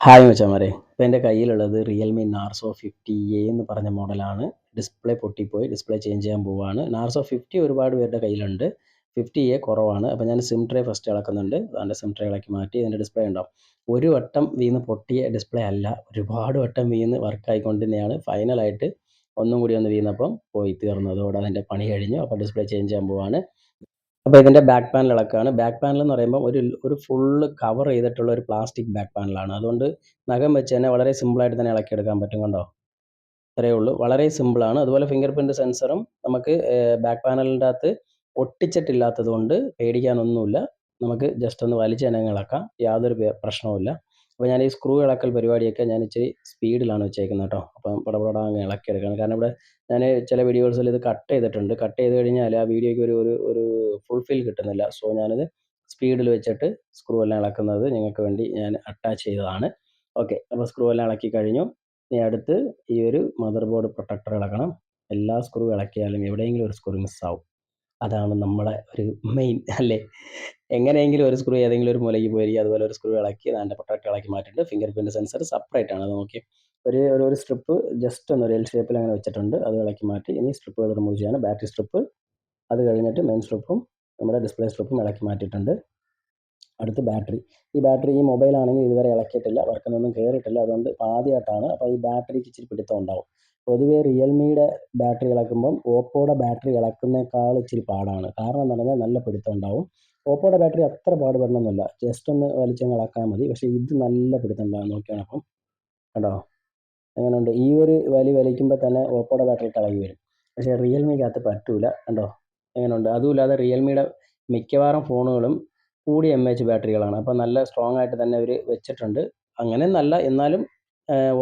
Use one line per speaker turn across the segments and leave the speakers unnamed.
Hi മച്ചമാരെ. ഇപ്പോൾ എന്റെ കയ്യിലുള്ളത് റിയൽമി നാർസോ ഫിഫ്റ്റി എ എന്ന് പറഞ്ഞ മോഡലാണ്. ഡിസ്പ്ലേ പൊട്ടിപ്പോയി. ഡിസ്പ്ലേ ചേഞ്ച് ചെയ്യാൻ പോവുകയാണ് നാർസോ ഫിഫ്റ്റി ഒരുപാട് പേരുടെ കയ്യിലുണ്ട്. ഫിഫ്റ്റി എ കുറവാണ്. അപ്പോൾ ഞാൻ സിം ട്രേ ഫസ്റ്റ് ഇളക്കുന്നുണ്ട് അതിന്റെ സിം ട്രേ ഇളക്കി മാറ്റി ഇതിന്റെ ഡിസ്പ്ലേ ഉണ്ടാവും ഒരു വട്ടം വീന്ന് പൊട്ടിയ ഡിസ്പ്ലേ അല്ല. ഒരുപാട് വട്ടം വീന്ന് വർക്ക് ആയിക്കൊണ്ടിരുന്നതാണ് ഫൈനലായിട്ട് ഒന്നും കൂടി ഒന്ന് വീന്നപ്പം പോയി തീർന്നു അതോടെ അതിന്റെ പണി കഴിഞ്ഞു. അപ്പോൾ ഡിസ്പ്ലേ ചേഞ്ച് ചെയ്യാൻ പോവുകയാണ് അപ്പോൾ ഇതിന്റെ ബാക്ക് പാനൽ ഇളക്കുകയാണ് ബാക്ക് പാനൽ എന്ന് പറയുമ്പോൾ ഒരു ഒരു ഫുള്ള് കവർ ചെയ്തിട്ടുള്ള ഒരു പ്ലാസ്റ്റിക് ബാക്ക് പാനലാണ് അതുകൊണ്ട് നഖം വെച്ച് തന്നെ വളരെ സിമ്പിളായിട്ട് തന്നെ ഇളക്കിയെടുക്കാൻ പറ്റും കണ്ടോ? ഇത്രയേ ഉള്ളൂ. വളരെ സിമ്പിളാണ് അതുപോലെ ഫിംഗർ പ്രിന്റ് സെൻസറും നമുക്ക് ബാക്ക് പാനലിന്റെ അകത്ത് ഒട്ടിച്ചിട്ടില്ലാത്തത് കൊണ്ട് പേടിക്കാനൊന്നുമില്ല. നമുക്ക് ജസ്റ്റ് ഒന്ന് വലിച്ച് തന്നെ ഇളക്കാം. യാതൊരു പ്രശ്നവുമില്ല. അപ്പോൾ ഞാൻ ഈ സ്ക്രൂ ഇളക്കൽ പരിപാടിയൊക്കെ ഞാൻ ഇച്ചിരി സ്പീഡിലാണ് വെച്ചേക്കുന്നത് കേട്ടോ അപ്പം പടപടാ അങ്ങ് ഇളക്കിയെടുക്കണം. കാരണം ഇവിടെ ഞാൻ ചില വീഡിയോസിൽ ഇത് കട്ട് ചെയ്തിട്ടുണ്ട്. കട്ട് ചെയ്ത് കഴിഞ്ഞാൽ ആ വീഡിയോയ്ക്ക് ഒരു ഒരു ഒരു ഫുൾഫിൽ കിട്ടുന്നില്ല. സോ ഞാനിത് സ്പീഡിൽ വെച്ചിട്ട് സ്ക്രൂ എല്ലാം ഇളക്കുന്നത് നിങ്ങൾക്ക് വേണ്ടി ഞാൻ അറ്റാച്ച് ചെയ്തതാണ്. ഓക്കെ അപ്പോൾ സ്ക്രൂ എല്ലാം ഇളക്കി കഴിഞ്ഞു. ഇനി അടുത്ത് ഈ ഒരു മദർ ബോർഡ് പ്രൊട്ടക്ടർ ഇളക്കണം. എല്ലാ സ്ക്രൂ ഇളക്കിയാലും എവിടെയെങ്കിലും ഒരു സ്ക്രൂ മിസ്സാവും അതാണ് നമ്മളെ ഒരു മെയിൻ അല്ലേ? എങ്ങനെയെങ്കിലും ഒരു സ്ക്രൂ ഏതെങ്കിലും ഒരു മൂലയ്ക്ക് പോയി അതുപോലെ ഒരു സ്ക്രൂ ഇളക്കി അതിന്റെ പ്രൊട്ടക്റ്റ് ഇളക്കി മാറ്റിയിട്ട് ഫിംഗർ പ്രിന്റ് സെൻസർ സെപ്പറേറ്റ് ആണ്. നോക്കി ഒരു ഒരു സ്ട്രിപ്പ് ജസ്റ്റ് ഒന്ന് ഒരു എൽ ഷേപ്പിൽ അങ്ങനെ വെച്ചിട്ടുണ്ട്. അത് ഇളക്കി മാറ്റി ഇനി സ്ട്രിപ്പുകൾ റിമൂവ് ചെയ്യാണ്. ബാറ്ററി സ്ട്രിപ്പ് അത് കഴിഞ്ഞിട്ട് മെയിൻ സ്ട്രിപ്പും നമ്മുടെ ഡിസ്പ്ലേ സ്ട്രിപ്പും ഇളക്കി മാറ്റിയിട്ടുണ്ട്. അടുത്ത് ബാറ്ററി ഈ ബാറ്ററി ഈ മൊബൈൽ ആണെങ്കിൽ ഇതുവരെ ഇളക്കിയിട്ടില്ല വർക്കിനൊന്നും കയറിയിട്ടില്ല അതുകൊണ്ട് ആദ്യമായിട്ടാണ് അപ്പോൾ ഈ ബാറ്ററിക്ക് ഇച്ചിരി പിടുത്തം ഉണ്ടാവും. പൊതുവേ റിയൽമിയുടെ ബാറ്ററി ഇളക്കുമ്പം ഓപ്പോയുടെ ബാറ്ററി ഇളക്കുന്നേക്കാൾ ഇച്ചിരി പാടാണ്. കാരണം എന്ന് പറഞ്ഞാൽ നല്ല പിടുത്തം ഉണ്ടാവും. ഓപ്പോയുടെ ബാറ്ററി അത്ര പാടുപെടണമെന്നില്ല ജസ്റ്റ് ഒന്ന് വലിച്ചങ്ങ് ഇളക്കാൻ മതി. പക്ഷേ ഇത് നല്ല പിടുത്തം ഉണ്ടാകും നോക്കിയാണ് അപ്പം. കണ്ടോ? അങ്ങനെയുണ്ട് ഈ ഒരു വലി വലിക്കുമ്പോൾ തന്നെ ഓപ്പോയുടെ ബാറ്ററി കളകി വരും. പക്ഷേ റിയൽമിക്കകത്ത് പറ്റൂല. കണ്ടോ? എങ്ങനെയുണ്ട്? അതുമില്ലാതെ റിയൽമിയുടെ മിക്കവാറും ഫോണുകളും കൂടി എം എച്ച് ബാറ്ററികളാണ്. അപ്പോൾ നല്ല സ്ട്രോങ് ആയിട്ട് തന്നെ അവർ വെച്ചിട്ടുണ്ട്. അങ്ങനെ നല്ല എന്നാലും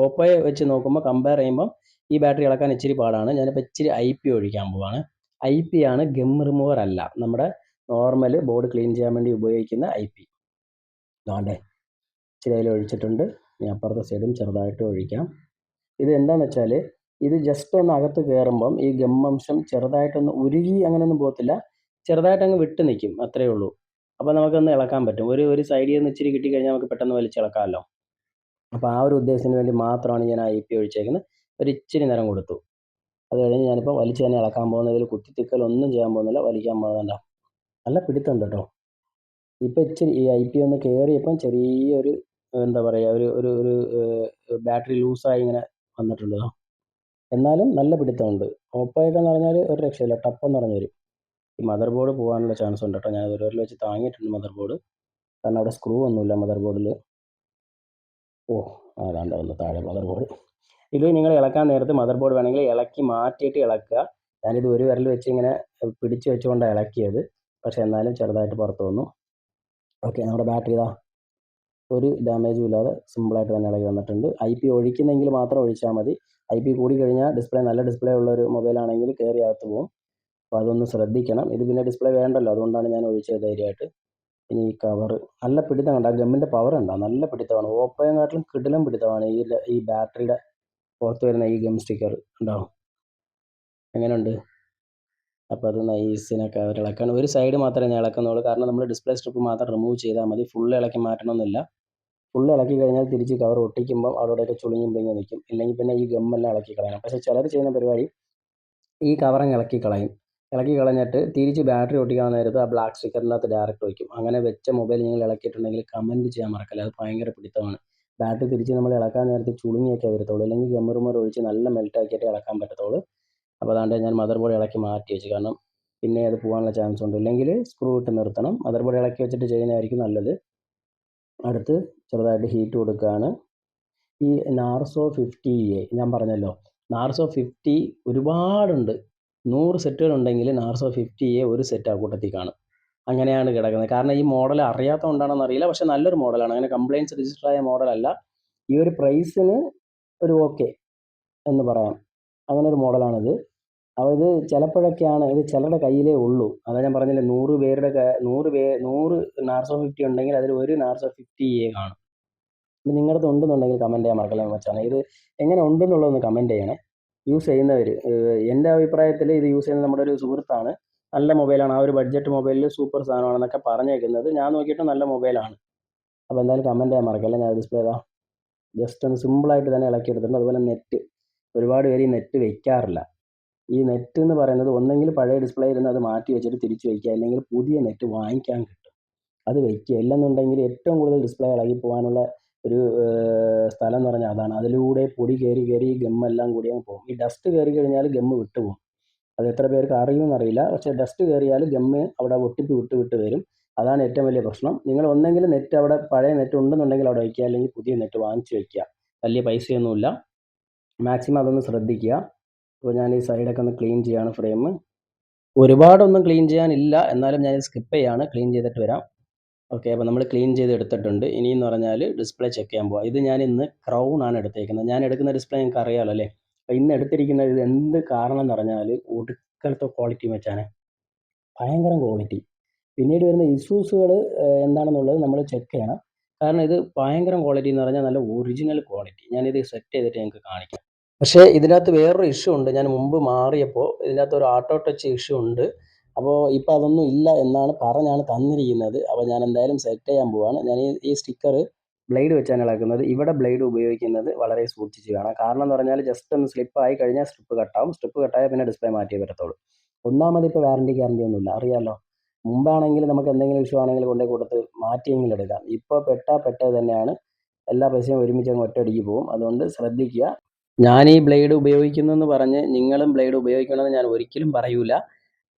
ഓപ്പോയെ വെച്ച് നോക്കുമ്പോൾ കമ്പയർ ചെയ്യുമ്പോൾ ഈ ബാറ്ററി ഇളക്കാൻ ഇച്ചിരി പാടാണ്. ഞാനിപ്പോൾ ഇച്ചിരി ഐ പി ഒഴിക്കാൻ പോവാണ്. ഐ പി ആണ് ഗം റിമൂവർ അല്ല. നമ്മുടെ നോർമൽ ബോർഡ് ക്ലീൻ ചെയ്യാൻ വേണ്ടി ഉപയോഗിക്കുന്ന ഐ പി ഇതാണ്ടേ ഇച്ചിരി അതിൽ ഒഴിച്ചിട്ടുണ്ട്. ഇനി അപ്പുറത്തെ സൈഡും ചെറുതായിട്ട് ഒഴിക്കാം. ഇത് എന്താണെന്ന് വെച്ചാൽ ഇത് ജസ്റ്റ് ഒന്ന് അകത്ത് കയറുമ്പം ഈ ഗമ്മംശം ചെറുതായിട്ടൊന്ന് ഉരുകി അങ്ങനെയൊന്നും പോകത്തില്ല. ചെറുതായിട്ട് അങ്ങ് വിട്ട് നിൽക്കും. അത്രയേ ഉള്ളൂ. അപ്പോൾ നമുക്കൊന്ന് ഇളക്കാൻ പറ്റും. ഒരു ഒരു സൈഡിൽ നിന്ന് ഇച്ചിരി കിട്ടിക്കഴിഞ്ഞാൽ നമുക്ക് പെട്ടെന്ന് വലിച്ചിളക്കാമല്ലോ. അപ്പോൾ ആ ഒരു ഉദ്ദേശത്തിന് വേണ്ടി മാത്രമാണ് ഞാൻ ഐ പി ഒഴിച്ചേക്കുന്നത്. ഒരു ഇച്ചിരി നേരം കൊടുത്തു. അത് കഴിഞ്ഞ് ഞാനിപ്പോൾ വലിച്ച് തന്നെ ഇളക്കാൻ പോകുന്നതിൽ കുത്തിത്തിക്കൽ ഒന്നും ചെയ്യാൻ പോകുന്നില്ല. വലിക്കാൻ പോകുന്നില്ല നല്ല പിടുത്തമുണ്ട് കേട്ടോ. ഇപ്പം ഇച്ചിരി ഈ ഐ പി ഒന്ന് കയറിയപ്പം ചെറിയൊരു എന്താ പറയുക ഒരു ഒരു ഒരു ബാറ്ററി ലൂസായി ഇങ്ങനെ വന്നിട്ടുണ്ട് എന്നാലും നല്ല പിടുത്തമുണ്ട്. ഓപ്പോയൊക്കെ എന്ന് പറഞ്ഞാൽ ഒരു രക്ഷയില്ല. ടപ്പെന്ന് പറഞ്ഞു വരും. ഈ മദർ ബോർഡ് പോകാനുള്ള ചാൻസ് ഉണ്ട് കേട്ടോ. ഞാൻ ഒരു വിരൽ വെച്ച് താങ്ങിയിട്ടുണ്ട് മദർ ബോർഡ്. കാരണം അവിടെ സ്ക്രൂ ഒന്നുമില്ല മദർ ബോർഡിൽ ഓ അതാണ്ട് ഒന്ന് താഴെ മദർ ബോർഡ്. ഇത് നിങ്ങൾ ഇളക്കാൻ നേരത്ത് മദർ ബോർഡ് വേണമെങ്കിൽ ഇളക്കി മാറ്റിയിട്ട് ഇളക്കുക. ഞാനിത് ഒരു വിരൽ വെച്ച് ഇങ്ങനെ പിടിച്ചു വെച്ചുകൊണ്ടാണ് ഇളക്കിയത്. പക്ഷേ എന്നാലും ചെറുതായിട്ട് പുറത്ത് വന്നു. ഓക്കെ നമ്മുടെ ബാറ്ററി ഇതാ ഒരു ഡാമേജും ഇല്ലാതെ സിമ്പിളായിട്ട് തന്നെ ഇളകി വന്നിട്ടുണ്ട്. ഐ പി ഒഴിക്കുന്നെങ്കിൽ മാത്രം ഒഴിച്ചാൽ മതി. ഐ പി കൂടി കഴിഞ്ഞാൽ ഡിസ്പ്ലേ നല്ല ഡിസ്പ്ലേ ഉള്ള ഒരു മൊബൈലാണെങ്കിൽ കയറി അകത്ത് പോകും. അപ്പോൾ അതൊന്ന് ശ്രദ്ധിക്കണം. ഇത് പിന്നെ ഡിസ്പ്ലേ വേണ്ടല്ലോ. അതുകൊണ്ടാണ് ഞാൻ ഒഴിച്ചത് ധൈര്യമായിട്ട്. ഇനി ഈ കവർ നല്ല പിടുത്തം കണ്ട ഗമ്മിന്റെ പവർ ഉണ്ടോ നല്ല പിടുത്തമാണ്. ഓപ്പോയെക്കാട്ടിലും കിടിലം പിടുത്തമാണ് ഈ ഈ ബാറ്ററിയുടെ പുറത്ത് വരുന്ന ഈ ഗം സ്റ്റിക്കർ ഉണ്ടാവും. എങ്ങനെയുണ്ട് അപ്പോൾ അത് നൈസിനൊക്കെ അവർ ഇളക്കാൻ ഒരു സൈഡ് മാത്രമേ ഞാൻ ഇളക്കുന്നുള്ളൂ. കാരണം നമ്മൾ ഡിസ്പ്ലേ സ്ട്രിപ്പ് മാത്രം റിമൂവ് ചെയ്താൽ മതി. ഫുൾ ഇളക്കി മാറ്റണമെന്നില്ല ഫുൾ ഇളക്കി കഴിഞ്ഞാൽ തിരിച്ച് കവർ ഒട്ടിക്കുമ്പോൾ അവിടെയൊക്കെ ചുളിഞ്ഞും പിളിങ്ങി നിൽക്കും. ഇല്ലെങ്കിൽ പിന്നെ ഈ ഗമ്മെല്ലാം ഇളക്കി കളയണം. പക്ഷേ ചിലർ ചെയ്യുന്ന പരിപാടി ഈ കവറങ്ങ് ഇളക്കി കളയും. ഇളക്കി കളഞ്ഞിട്ട് തിരിച്ച് ബാറ്ററി ഒട്ടിക്കാൻ നേരത്ത് ആ ബ്ലാക്ക് സ്റ്റിക്കറിന്റെ അകത്ത് ഡയറക്റ്റ് വയ്ക്കും അങ്ങനെ വെച്ച മൊബൈൽ നിങ്ങൾ ഇളക്കിയിട്ടുണ്ടെങ്കിൽ കമന്റ് ചെയ്യാൻ മറക്കല്ല. അത് ഭയങ്കര പിടുത്തമാണ്. ബാറ്ററി തിരിച്ച് നമ്മൾ ഇളക്കാൻ നേരത്തെ ചുളുങ്ങിയൊക്കെ വരത്തുള്ളൂ. അല്ലെങ്കിൽ ഗമ്മറുമർ ഒഴിച്ച് നല്ല മെൽറ്റാക്കിയിട്ട് ഇളക്കാൻ പറ്റത്തുള്ളൂ. അപ്പോൾ അതാണ്ട് ഞാൻ മദർ ബോർഡ് ഇളക്കി മാറ്റി വെച്ചു. കാരണം പിന്നെ അത് പോകാനുള്ള ചാൻസ് ഉണ്ട്. ഇല്ലെങ്കിൽ സ്ക്രൂ ഇട്ട് നിർത്തണം. മദർ ബോർഡ് ഇളക്കി വെച്ചിട്ട് ചെയ്യുന്നതായിരിക്കും നല്ലത്. അടുത്ത് ചെറുതായിട്ട് ഹീറ്റ് കൊടുക്കുകയാണ് ഈ നാർസോ ഫിഫ്റ്റി എ ഞാൻ പറഞ്ഞല്ലോ. നാർസോ ഫിഫ്റ്റി ഒരുപാടുണ്ട്. നൂറ് സെറ്റുകൾ ഉണ്ടെങ്കിൽ നാർസോ ഫിഫ്റ്റി എ ഒരു സെറ്റ് ആ കൂട്ടത്തിൽ കാണും. അങ്ങനെയാണ് കിടക്കുന്നത്. കാരണം ഈ മോഡൽ അറിയാത്തതുകൊണ്ടാണെന്ന് അറിയില്ല. പക്ഷെ നല്ലൊരു മോഡലാണ് അങ്ങനെ കംപ്ലയിൻസ് രജിസ്റ്റർ ആയ മോഡലല്ല ഈ ഒരു പ്രൈസിന് ഒരു ഓക്കെ എന്ന് പറയാം. അങ്ങനെ ഒരു മോഡലാണിത് അപ്പോൾ ഇത് ചിലപ്പോഴൊക്കെയാണ് ഇത് ചിലരുടെ കയ്യിലേ ഉള്ളൂ. അതാ ഞാൻ പറഞ്ഞില്ലേ നൂറ് പേരുടെ നൂറ് പേ നൂറ് നാർസോ ഫിഫ്റ്റി ഉണ്ടെങ്കിൽ അതിൽ ഒരു നാർസോ ഫിഫ്റ്റി എ കാണും. അപ്പം നിങ്ങളുടെ ഉണ്ടെന്നുണ്ടെങ്കിൽ കമന്റ് ചെയ്യാൻ മറക്കല്ലേ വെച്ചാണ്. ഇത് എങ്ങനെ ഉണ്ടെന്നുള്ളതൊന്ന് കമന്റ് ചെയ്യണേ. യൂസ് ചെയ്യുന്നവർ എന്റെ അഭിപ്രായത്തിൽ ഇത് യൂസ് ചെയ്യുന്ന നമ്മുടെ ഒരു സുഹൃത്താണ്. നല്ല മൊബൈലാണ്. ആ ഒരു ബഡ്ജറ്റ് മൊബൈലിൽ സൂപ്പർ സാധനമാണെന്നൊക്കെ പറഞ്ഞേക്കുന്നത്. ഞാൻ നോക്കിയിട്ട് നല്ല മൊബൈലാണ്. അപ്പോൾ എന്തായാലും കമന്റ് ചെയ്യാൻ മറക്കല്ലേ? ഞാൻ ഡിസ്പ്ലേ ഇതാ ജസ്റ്റ് ഒന്ന് സിമ്പിളായിട്ട് തന്നെ ഇളക്കി ഇളക്കിയെടുത്തിട്ടുണ്ട് അതുപോലെ നെറ്റ് ഒരുപാട് പേര് ഈ നെറ്റ് വയ്ക്കാറില്ല ഈ നെറ്റ് എന്ന് പറയുന്നത് ഒന്നെങ്കിൽ പഴയ ഡിസ്പ്ലേ ഇരുന്ന് അത് മാറ്റി വെച്ചിട്ട് തിരിച്ചു വയ്ക്കുക അല്ലെങ്കിൽ പുതിയ നെറ്റ് വാങ്ങിക്കാൻ കിട്ടും. അത് വയ്ക്കുക ഇല്ലെന്നുണ്ടെങ്കിൽ ഏറ്റവും കൂടുതൽ ഡിസ്പ്ലേ ഇളകി പോകാനുള്ള ഒരു സ്ഥലം എന്ന് പറഞ്ഞാൽ അതാണ്. അതിലൂടെ പൊടി കയറി കയറി ഗമ്മെല്ലാം കൂടി അങ്ങ് പോകും. ഈ ഡസ്റ്റ് കയറി കഴിഞ്ഞാൽ ഗമ്മ് വിട്ടു പോകും അത് എത്ര പേർക്ക് അറിയുമെന്നറിയില്ല. പക്ഷേ ഡസ്റ്റ് കയറിയാൽ ഗമ്മ് അവിടെ ഒട്ടിപ്പ് വിട്ട് വിട്ട് വരും. അതാണ് ഏറ്റവും വലിയ പ്രശ്നം. നിങ്ങൾ ഒന്നെങ്കിൽ നെറ്റ് അവിടെ പഴയ നെറ്റ് ഉണ്ടെന്നുണ്ടെങ്കിൽ അവിടെ വയ്ക്കുക. അല്ലെങ്കിൽ പുതിയ നെറ്റ് വാങ്ങിച്ച് വയ്ക്കുക. വലിയ പൈസയൊന്നുമില്ല. മാക്സിമം അതൊന്ന് ശ്രദ്ധിക്കുക. അപ്പോൾ ഞാൻ ഈ സൈഡൊക്കെ ഒന്ന് ക്ലീൻ ചെയ്യാണ് ഫ്രെയിം ഒരുപാടൊന്നും ക്ലീൻ ചെയ്യാനില്ല. എന്നാലും ഞാൻ സ്കിപ്പ് ചെയ്യാണ്. ക്ലീൻ ചെയ്തിട്ട് വരാം. ഓക്കെ അപ്പോൾ നമ്മൾ ക്ലീൻ ചെയ്ത് എടുത്തിട്ടുണ്ട്. ഇനിയെന്ന് പറഞ്ഞാൽ ഡിസ്പ്ലേ ചെക്ക് ചെയ്യാൻ പോവാം. ഇത് ഞാൻ ഇന്ന് ക്രൗൺ ആണ് എടുത്തേക്കുന്നത്. ഞാൻ എടുക്കുന്ന ഡിസ്പ്ലേ നിങ്ങൾക്ക് അറിയാമല്ലോ അല്ലേ? ഇന്ന് എടുത്തിരിക്കുന്നത് ഇത് എന്ത് കാരണം എന്ന് പറഞ്ഞാൽ ഒടുക്കലത്തെ ക്വാളിറ്റി വെച്ചാണ്. ഭയങ്കര ക്വാളിറ്റി പിന്നീട് വരുന്ന ഇഷ്യൂസുകൾ എന്താണെന്നുള്ളത് നമ്മൾ ചെക്ക് ചെയ്യണം. കാരണം ഇത് ഭയങ്കര ക്വാളിറ്റി എന്ന് പറഞ്ഞാൽ നല്ല ഒറിജിനൽ ക്വാളിറ്റി ഞാനിത് സെറ്റ് ചെയ്തിട്ട് ഞങ്ങൾക്ക് കാണിക്കാം. പക്ഷേ ഇതിനകത്ത് വേറൊരു ഇഷ്യൂ ഉണ്ട്. ഞാൻ മുമ്പ് മാറിയപ്പോൾ ഇതിനകത്ത് ഒരു ഓട്ടോ ടച്ച് ഇഷ്യൂ ഉണ്ട്. അപ്പോൾ ഇപ്പോൾ അതൊന്നും ഇല്ല എന്നാണ് പറഞ്ഞാണ് തന്നിരിക്കുന്നത്. അപ്പോൾ ഞാൻ എന്തായാലും സെറ്റ് ചെയ്യാൻ പോവാണ്. ഞാൻ ഈ സ്റ്റിക്കർ ബ്ലേഡ് വെച്ചാണ് ഇളക്കുന്നത്. ഇവിടെ ബ്ലേഡ് ഉപയോഗിക്കുന്നത് വളരെ സൂക്ഷിച്ച് വേണം കാരണം എന്ന് പറഞ്ഞാൽ ജസ്റ്റ് ഒന്ന് സ്ലിപ്പ് ആയി കഴിഞ്ഞാൽ സ്ട്രിപ്പ് കട്ടാവും സ്ട്രിപ്പ് കട്ടായാൽ പിന്നെ ഡിസ്പ്ലേ മാറ്റിയേ പറ്റത്തുള്ളൂ. ഒന്നാമത് ഇപ്പോൾ വാറണ്ടി ഗ്യാരണ്ടി ഒന്നുമില്ല. അറിയാമല്ലോ മുമ്പാണെങ്കിൽ നമുക്ക് എന്തെങ്കിലും ഇഷ്യൂ ആണെങ്കിൽ കൊണ്ടേ കൊടുത്ത് മാറ്റിയെങ്കിലും എടുക്കാം. ഇപ്പോൾ പെട്ട പെട്ടത് തന്നെയാണ്. എല്ലാ പൈസയും ഒരുമിച്ച് അങ്ങ് ഒറ്റയടിക്ക് പോകും. അതുകൊണ്ട് ശ്രദ്ധിക്കുക. ഞാൻ ഈ ബ്ലേഡ് ഉപയോഗിക്കുന്നു എന്ന് പറഞ്ഞ് നിങ്ങളും ബ്ലേഡ് ഉപയോഗിക്കണമെന്ന് ഞാൻ ഒരിക്കലും പറയൂല.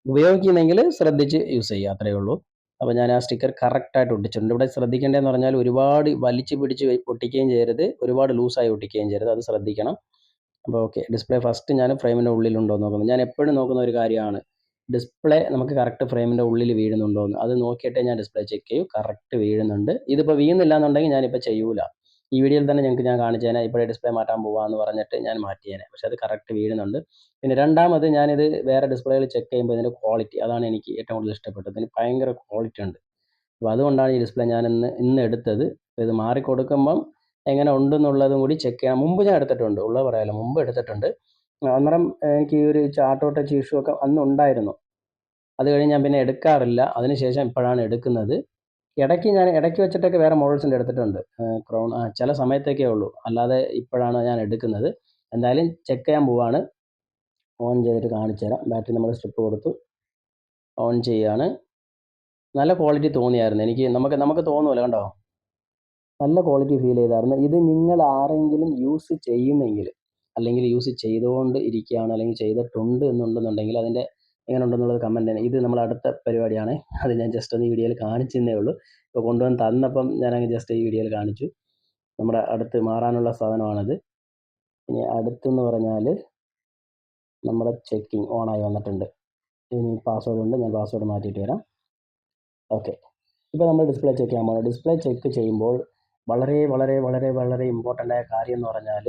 ഉപയോഗിക്കുന്നെങ്കിൽ ശ്രദ്ധിച്ച് യൂസ് ചെയ്യുക. അത്രയേ ഉള്ളൂ. അപ്പോൾ ഞാൻ ആ സ്റ്റിക്കർ കറക്റ്റായിട്ട് ഒട്ടിച്ചിട്ടുണ്ട്. ഇവിടെ ശ്രദ്ധിക്കേണ്ടതെന്ന് പറഞ്ഞാൽ ഒരുപാട് വലിച്ചു പിടിച്ച് ഒട്ടിക്കുകയും ചെയ്യരുത്. ഒരുപാട് ലൂസായി ഒട്ടിക്കുകയും ചെയ്യരുത്. അത് ശ്രദ്ധിക്കണം. അപ്പോൾ ഓക്കെ ഡിസ്പ്ലേ ഫസ്റ്റ് ഞാൻ ഫ്രെയിമിന്റെ ഉള്ളിലുണ്ടോ എന്ന് നോക്കുന്നത് ഞാൻ എപ്പോഴും നോക്കുന്ന ഒരു കാര്യമാണ്. ഡിസ്പ്ലേ നമുക്ക് കറക്റ്റ് ഫ്രെയിമിന്റെ ഉള്ളിൽ വീഴുന്നുണ്ടോ എന്ന്. അത് നോക്കിയിട്ടേ ഞാൻ ഡിസ്പ്ലേ ചെക്ക് ചെയ്യൂ. കറക്റ്റ് വീഴുന്നുണ്ട്. ഇതിപ്പോൾ വീഴുന്നില്ല എന്നുണ്ടെങ്കിൽ ഞാനിപ്പോൾ ചെയ്യൂല. ഈ വീഡിയോയിൽ തന്നെ ഞങ്ങൾക്ക് ഞാൻ കാണിച്ചു തന്നെ ഇപ്പോഴേ ഡിസ്പ്ലേ മാറ്റാൻ പോവാന്ന് പറഞ്ഞിട്ട് ഞാൻ മാറ്റിയേനെ. പക്ഷെ അത് കറക്റ്റ് വീഴുന്നുണ്ട്. പിന്നെ രണ്ടാമത് ഞാനിത് വേറെ ഡിസ്പ്ലേയിൽ ചെക്ക് ചെയ്യുമ്പോൾ ഇതിന്റെ ക്വാളിറ്റി അതാണ് എനിക്ക് ഏറ്റവും കൂടുതൽ ഇഷ്ടപ്പെട്ടത്. ഇതിന് ഭയങ്കര ക്വാളിറ്റി ഉണ്ട്. അപ്പോൾ അതുകൊണ്ടാണ് ഈ ഡിസ്പ്ലേ ഞാൻ ഇന്ന് ഇന്ന് എടുത്തത് ഇത് മാറി കൊടുക്കുമ്പം എങ്ങനെ ഉണ്ടെന്നുള്ളതും കൂടി ചെക്ക് ചെയ്യണം മുമ്പ് ഞാൻ എടുത്തിട്ടുണ്ട്. ഉള്ളത് പറയാമല്ലോ മുമ്പ് എടുത്തിട്ടുണ്ട്. അന്നേരം എനിക്ക് ഈ ഒരു ചാർട്ടോട്ട ടച്ച് ഇഷ്യൂ ഒക്കെ അന്ന് ഉണ്ടായിരുന്നു. അത് കഴിഞ്ഞ് ഞാൻ പിന്നെ എടുക്കാറില്ല. അതിനുശേഷം ഇപ്പോഴാണ് എടുക്കുന്നത്. ഇടയ്ക്ക് ഞാൻ ഇടയ്ക്ക് വെച്ചിട്ടൊക്കെ വേറെ മോഡൽസിന്റെ എടുത്തിട്ടുണ്ട്. ക്രോൺ ചില സമയത്തൊക്കെ ഉള്ളൂ. അല്ലാതെ ഇപ്പോഴാണ് ഞാൻ എടുക്കുന്നത്. എന്തായാലും ചെക്ക് ചെയ്യാൻ പോവാണ്. ഓൺ ചെയ്തിട്ട് കാണിച്ചു തരാം. ബാറ്ററി നമ്മൾ സ്ട്രിപ്പ് കൊടുത്തു. ഓൺ ചെയ്യാണ്. നല്ല ക്വാളിറ്റി തോന്നിയായിരുന്നു. എനിക്ക് നമുക്ക് നമുക്ക് തോന്നുമല്ലോ കണ്ടോ? നല്ല ക്വാളിറ്റി ഫീൽ ചെയ്തായിരുന്നു. ഇത് നിങ്ങൾ ആരെങ്കിലും യൂസ് ചെയ്യുന്നെങ്കിൽ അല്ലെങ്കിൽ യൂസ് ചെയ്തുകൊണ്ട് ഇരിക്കുകയാണ് അല്ലെങ്കിൽ ചെയ്തിട്ടുണ്ട് എന്നുണ്ടെന്നുണ്ടെങ്കിൽ അതിന്റെ എങ്ങനെ ഉണ്ടെന്നുള്ളത് കമന്റ് തന്നെ ഇത് നമ്മൾ അടുത്ത പരിപാടിയാണ്. അത് ഞാൻ ജസ്റ്റ് ഒന്ന് ഈ വീഡിയോയിൽ കാണിച്ചെന്നേ ഉള്ളൂ. ഇപ്പോൾ കൊണ്ടുവന്ന് തന്നപ്പം ഞാനങ്ങ് ജസ്റ്റ് ഈ വീഡിയോയിൽ കാണിച്ചു. നമ്മുടെ അടുത്ത് മാറാനുള്ള സാധനമാണിത്. ഇനി അടുത്തെന്ന് പറഞ്ഞാൽ നമ്മുടെ ചെക്കിംഗ് ഓണായി വന്നിട്ടുണ്ട്. ഇനി പാസ്വേഡ് ഉണ്ട്. ഞാൻ പാസ്വേഡ് മാറ്റിയിട്ട് വരാം. ഓക്കെ ഇപ്പോൾ നമ്മൾ ഡിസ്പ്ലേ ചെക്ക് ചെയ്യാൻ പോകുന്നത് ഡിസ്പ്ലേ ചെക്ക് ചെയ്യുമ്പോൾ വളരെ വളരെ വളരെ വളരെ ഇമ്പോർട്ടന്റ് ആയ കാര്യം എന്ന് പറഞ്ഞാൽ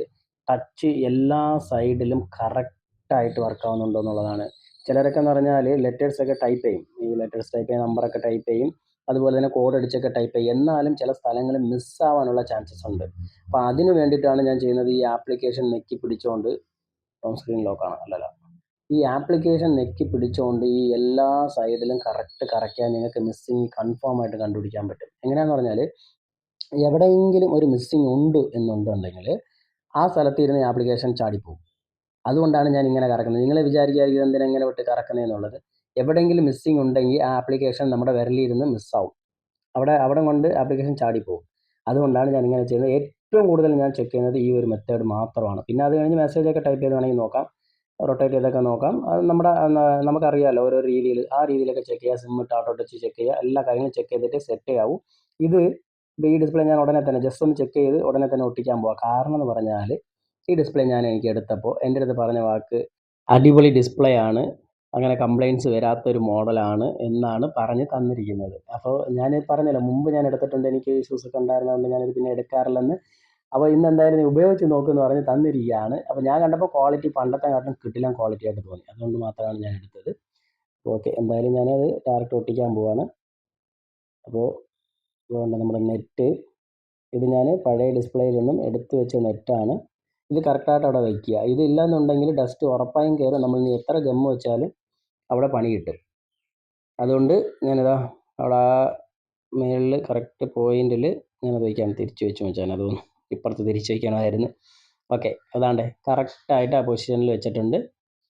ടച്ച് എല്ലാ സൈഡിലും കറക്റ്റായിട്ട് വർക്ക് ആവുന്നുണ്ടോ എന്നുള്ളതാണ്. ചിലരൊക്കെ എന്ന് പറഞ്ഞാൽ ലെറ്റേഴ്സ് ഒക്കെ ടൈപ്പ് ചെയ്യും. ഈ ലെറ്റേഴ്സ് ടൈപ്പ് ചെയ്യും നമ്പറൊക്കെ ടൈപ്പ് ചെയ്യും അതുപോലെ തന്നെ കോഡ് അടിച്ചൊക്കെ ടൈപ്പ് ചെയ്യും. എന്നാലും ചില സ്ഥലങ്ങൾ മിസ്സാവാനുള്ള ചാൻസസ് ഉണ്ട്. അപ്പോൾ അതിന് വേണ്ടിയിട്ടാണ് ഞാൻ ചെയ്യുന്നത് ഈ ആപ്ലിക്കേഷൻ നെക്കി പിടിച്ചുകൊണ്ട് ഹോം സ്ക്രീൻ ലോക്കാണ് അല്ലല്ല. ഈ ആപ്ലിക്കേഷൻ നെക്കി പിടിച്ചുകൊണ്ട് ഈ എല്ലാ സൈഡിലും കറക്റ്റ് കറക്റ്റ് നിങ്ങൾക്ക് മിസ്സിങ് കൺഫേം ആയിട്ട് കണ്ടുപിടിക്കാൻ പറ്റും. എങ്ങനെയാണെന്ന് പറഞ്ഞാൽ എവിടെയെങ്കിലും ഒരു മിസ്സിങ് ഉണ്ട് എന്നുണ്ടെങ്കിൽ ആ സ്ഥലത്ത് ഇരുന്ന് ആപ്ലിക്കേഷൻ ചാടിപ്പോകും. അതുകൊണ്ടാണ് ഞാൻ ഇങ്ങനെ കറക്കുന്നത്. നിങ്ങൾ വിചാരിക്കാതിരിക്കുന്നത് എന്തിനാ ഇങ്ങനെ വിട്ട് കറക്കുന്നത് എന്നുള്ളത്. എവിടെയെങ്കിലും മിസ്സിങ് ഉണ്ടെങ്കിൽ ആ ആപ്ലിക്കേഷൻ നമ്മുടെ വിരലിരുന്ന് മിസ്സാവും അവിടെ അവിടെ കൊണ്ട് ആപ്ലിക്കേഷൻ ചാടിപ്പോകും. അതുകൊണ്ടാണ് ഞാൻ ഇങ്ങനെ ചെയ്യുന്നത്. ഏറ്റവും കൂടുതൽ ഞാൻ ചെക്ക് ചെയ്യുന്നത് ഈ ഒരു മെത്തേഡ് മാത്രമാണ്. പിന്നെ അത് കഴിഞ്ഞ് മെസ്സേജൊക്കെ ടൈപ്പ് ചെയ്ത് വേണമെങ്കിൽ നോക്കാം. റൊട്ടേറ്റ് ചെയ്തൊക്കെ നോക്കാം. അത് നമ്മുടെ നമുക്കറിയാമല്ലോ ഓരോ രീതിയിൽ ആ രീതിയിലൊക്കെ ചെക്ക് ചെയ്യുക. സിം ഇട്ട് ടച്ച് ചെക്ക് ചെയ്യുക. എല്ലാ കാര്യങ്ങളും ചെക്ക് ചെയ്തിട്ട് സെറ്റ് ആവും. ഇത് ഈ ഡിസ്പ്ലേ ഞാൻ ഉടനെ തന്നെ ജസ്റ്റ് ഒന്ന് ചെക്ക് ചെയ്ത് ഉടനെ തന്നെ ഒട്ടിക്കാൻ പോവാം. കാരണം എന്ന് പറഞ്ഞാൽ ഈ ഡിസ്പ്ലേ ഞാൻ എനിക്ക് എടുത്തപ്പോൾ എന്റെ അടുത്ത് പറഞ്ഞ വാക്ക് അടിപൊളി ഡിസ്പ്ലേ ആണ്. അങ്ങനെ കംപ്ലയിൻസ് വരാത്തൊരു മോഡലാണ് എന്നാണ് പറഞ്ഞ് തന്നിരിക്കുന്നത്. അപ്പോൾ ഞാൻ പറഞ്ഞല്ലോ മുമ്പ് ഞാൻ എടുത്തിട്ടുണ്ട് എനിക്ക് ഇഷ്യൂസ് ഒക്കെ ഉണ്ടായിരുന്നതുകൊണ്ട് ഞാനിത് പിന്നെ എടുക്കാറില്ലെന്ന്. അപ്പോൾ ഇന്ന് എന്തായാലും ഉപയോഗിച്ച് നോക്കുമെന്ന് പറഞ്ഞ് തന്നിരിക്കുകയാണ്. അപ്പോൾ ഞാൻ കണ്ടപ്പോൾ ക്വാളിറ്റി പണ്ടത്തെ കാട്ടിലും കിട്ടില്ല ക്വാളിറ്റി ആയിട്ട് തോന്നി. അതുകൊണ്ട് മാത്രമാണ് ഞാൻ എടുത്തത്. ഓക്കെ എന്തായാലും ഞാനത് ഡയറക്റ്റ് ഒട്ടിക്കാൻ പോവാണ്. അപ്പോൾ അതുകൊണ്ട് നമ്മുടെ നെറ്റ് ഇത് ഞാൻ പഴയ ഡിസ്പ്ലേയിൽ നിന്നും എടുത്തു വെച്ച നെറ്റാണ് ഇത് കറക്റ്റായിട്ട് അവിടെ വയ്ക്കുക ഇതില്ല എന്നുണ്ടെങ്കിൽ ഡസ്റ്റ് ഉറപ്പായും കയറും നമ്മൾ ഇനി എത്ര ഗം വെച്ചാലും അവിടെ പണി കിട്ടും. അതുകൊണ്ട് ഞാനിതാ അവിടെ ആ മേളിൽ കറക്റ്റ് പോയിന്റിൽ ഞാനത് വയ്ക്കാൻ തിരിച്ച് വെച്ച് വെച്ചാൽ അതൊന്ന് ഇപ്പുറത്ത് തിരിച്ച് വയ്ക്കണമായിരുന്നു ഓക്കെ അതാണ്ട്. കറക്റ്റായിട്ട് ആ പൊസിഷനിൽ വെച്ചിട്ടുണ്ട്.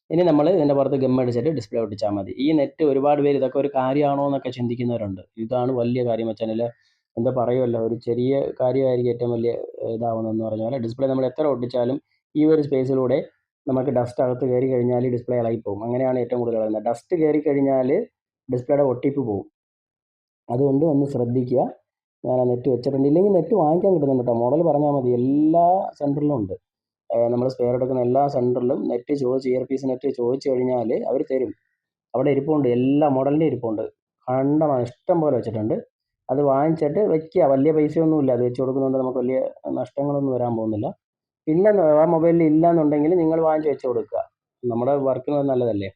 ഇനി നമ്മൾ ഇതിന്റെ പുറത്ത് ഗം അടിച്ചിട്ട് ഡിസ്പ്ലേ ഒട്ടിച്ചാൽ മതി. ഈ നെറ്റ് ഒരുപാട് പേര് ഇതൊക്കെ ഒരു കാര്യമാണോ എന്നൊക്കെ ചിന്തിക്കുന്നവരുണ്ട്. ഇതാണ് വലിയ കാര്യം വെച്ചാൽ എന്താ പറയുമല്ലോ ഒരു ചെറിയ കാര്യമായിരിക്കും ഏറ്റവും വലിയ ഇതാവുന്നതെന്ന് പറഞ്ഞ പോലെ ഡിസ്പ്ലേ നമ്മൾ എത്ര ഒട്ടിച്ചാലും ഈ ഒരു സ്പേസിലൂടെ നമുക്ക് ഡസ്റ്റ് അകത്ത് കയറി കഴിഞ്ഞാൽ ഡിസ്പ്ലേ ഇളകി പോകും അങ്ങനെയാണ് ഏറ്റവും കൂടുതൽ ഇളകുന്നത്. ഡസ്റ്റ് കയറി കഴിഞ്ഞാൽ ഡിസ്പ്ലേയുടെ ഒട്ടിപ്പ് പോകും അതുകൊണ്ട് ഒന്ന് ശ്രദ്ധിക്കുക. ഞാൻ നെറ്റ് വെച്ചിട്ടുണ്ട്. ഇല്ലെങ്കിൽ നെറ്റ് വാങ്ങിക്കാൻ കിട്ടുന്നുണ്ട് കേട്ടോ. മോഡൽ പറഞ്ഞാൽ മതി. എല്ലാ സെന്ററിലും ഉണ്ട്. നമ്മൾ സ്പെയർ എടുക്കുന്ന എല്ലാ സെന്ററിലും നെറ്റ് ചോദിച്ച് ഇയർ പീസ് നെറ്റ് ചോദിച്ചു കഴിഞ്ഞാൽ അവർ തരും. അവിടെ ഇരിപ്പുണ്ട്. എല്ലാ മോഡലിന്റെ ഇരിപ്പുണ്ട്. കണ്ടമാണ് ഇഷ്ടം പോലെ വെച്ചിട്ടുണ്ട്. അത് വാങ്ങിച്ചിട്ട് വെക്കുക. വലിയ പൈസയൊന്നുമില്ല. അത് വെച്ച് കൊടുക്കുന്നതുകൊണ്ട് നമുക്ക് വലിയ നഷ്ടങ്ങളൊന്നും വരാൻ പോകുന്നില്ല. പിന്നെ ആ മൊബൈലിൽ ഇല്ല എന്നുണ്ടെങ്കിൽ നിങ്ങൾ വാങ്ങിച്ച് വെച്ച് കൊടുക്കുക. നമ്മുടെ വർക്കിന് നല്ലതല്ലേ?